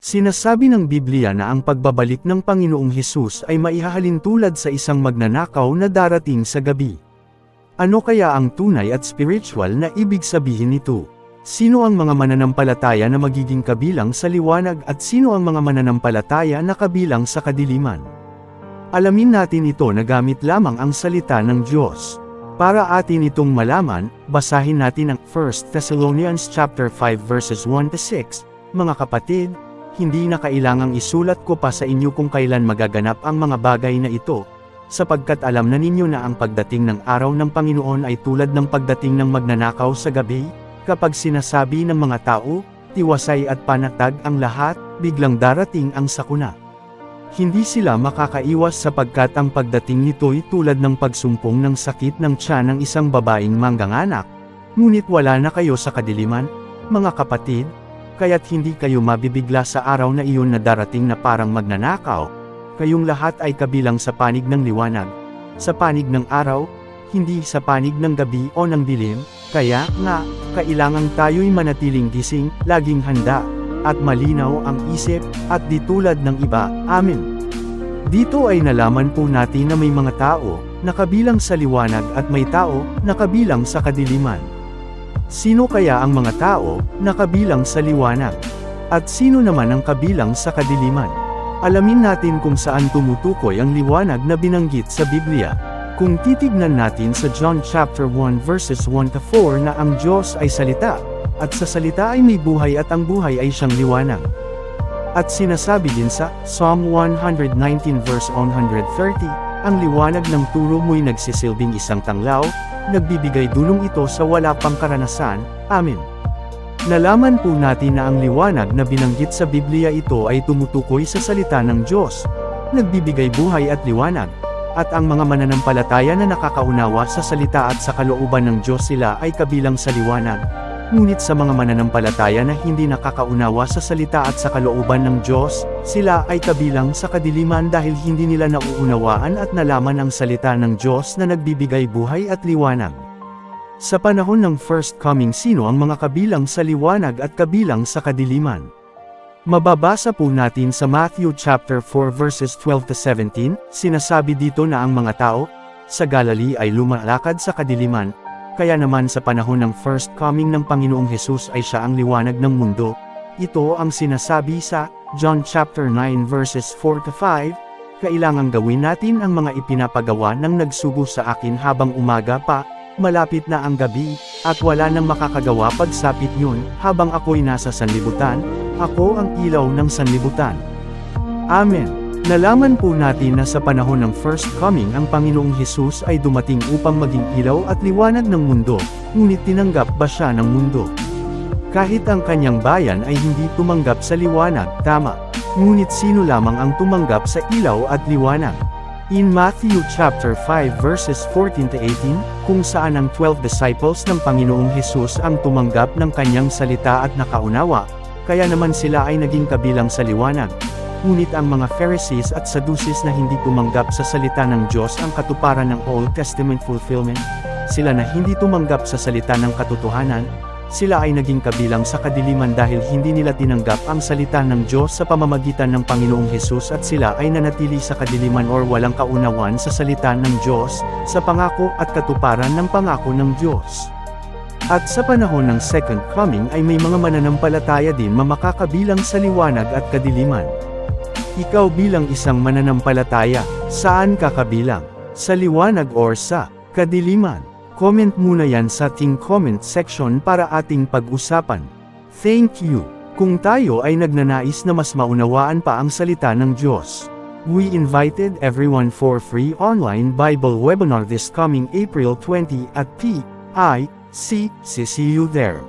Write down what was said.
Sinasabi ng Biblia na ang pagbabalik ng Panginoong Hesus ay maihahalin tulad sa isang magnanakaw na darating sa gabi. Ano kaya ang tunay at spiritual na ibig sabihin nito? Sino ang mga mananampalataya na magiging kabilang sa liwanag at sino ang mga mananampalataya na kabilang sa kadiliman? Alamin natin ito na gamit lamang ang salita ng Diyos. Para atin itong malaman, basahin natin ang 1 Thessalonians chapter 5 verses 1 to 6. Mga kapatid, hindi na kailangang isulat ko pa sa inyo kung kailan magaganap ang mga bagay na ito, sapagkat alam na ninyo na ang pagdating ng araw ng Panginoon ay tulad ng pagdating ng magnanakaw sa gabi, kapag sinasabi ng mga tao, tiwasay at panatag ang lahat, biglang darating ang sakuna. Hindi sila makakaiwas sapagkat ang pagdating nito'y tulad ng pagsumpong ng sakit ng tiyan ng isang babaeng mangganganak, ngunit wala na kayo sa kadiliman, mga kapatid, kaya't hindi kayo mabibigla sa araw na iyon na darating na parang magnanakaw, kayong lahat ay kabilang sa panig ng liwanag, sa panig ng araw, hindi sa panig ng gabi o ng dilim, kaya nga, kailangang tayo'y manatiling gising, laging handa, at malinaw ang isip, at di tulad ng iba, amen. Dito ay nalaman po natin na may mga tao, na kabilang sa liwanag at may tao, na kabilang sa kadiliman. Sino kaya ang mga tao, na kabilang sa liwanag? At sino naman ang kabilang sa kadiliman? Alamin natin kung saan tumutukoy ang liwanag na binanggit sa Biblia. Kung titignan natin sa John chapter 1 verses 1 to 4 na ang Diyos ay salita, at sa salita ay may buhay at ang buhay ay siyang liwanag. At sinasabi din sa Psalm 119 verse 130, ang liwanag ng turo mo'y nagsisilbing isang tanglaw, nagbibigay dulong ito sa wala pang karanasan, Amen. Nalaman po natin na ang liwanag na binanggit sa Biblia ito ay tumutukoy sa salita ng Diyos, nagbibigay buhay at liwanag, at ang mga mananampalataya na nakakaunawa sa salita at sa kalooban ng Diyos sila ay kabilang sa liwanag. Ngunit sa mga mananampalataya na hindi nakakaunawa sa salita at sa kalooban ng Diyos, sila ay kabilang sa kadiliman dahil hindi nila nauunawaan at nalaman ang salita ng Diyos na nagbibigay buhay at liwanag. Sa panahon ng First Coming sino ang mga kabilang sa liwanag at kabilang sa kadiliman? Mababasa po natin sa Matthew chapter 4 verses 12 to 17, sinasabi dito na ang mga tao, sa Galilee ay lumalakad sa kadiliman, kaya naman sa panahon ng First Coming ng Panginoong Hesus ay siya ang liwanag ng mundo. Ito ang sinasabi sa John chapter 9 verses 4 to 5, kailangang gawin natin ang mga ipinapagawa ng nagsugo sa akin habang umaga pa, malapit na ang gabi, at wala nang makakagawa pagsapit yun, habang ako'y nasa sanlibutan, ako ang ilaw ng sanlibutan. Amen. Nalaman po natin na sa panahon ng First Coming ang Panginoong Hesus ay dumating upang maging ilaw at liwanag ng mundo, ngunit tinanggap ba siya ng mundo? Kahit ang kanyang bayan ay hindi tumanggap sa liwanag, tama. Ngunit sino lamang ang tumanggap sa ilaw at liwanag? In Matthew chapter 5 verses 14 to 18, kung saan ang 12 disciples ng Panginoong Hesus ang tumanggap ng kanyang salita at nakaunawa, kaya naman sila ay naging kabilang sa liwanag. Ngunit ang mga Pharisees at Sadducees na hindi tumanggap sa salita ng Diyos ang katuparan ng Old Testament fulfillment, sila na hindi tumanggap sa salita ng katotohanan, sila ay naging kabilang sa kadiliman dahil hindi nila tinanggap ang salita ng Diyos sa pamamagitan ng Panginoong Hesus at sila ay nanatili sa kadiliman or walang kaunawan sa salita ng Diyos, sa pangako at katuparan ng pangako ng Diyos. At sa panahon ng Second Coming ay may mga mananampalataya din mamakakabilang sa liwanag at kadiliman. Ikaw bilang isang mananampalataya, saan ka kabilang? Sa liwanag or sa kadiliman? Comment muna yan sa ating comment section para ating pag-usapan. Thank you. Kung tayo ay nagnanais na mas maunawaan pa ang salita ng Diyos. We invited everyone for free online Bible webinar this coming April 20 at P. I. C. See you there.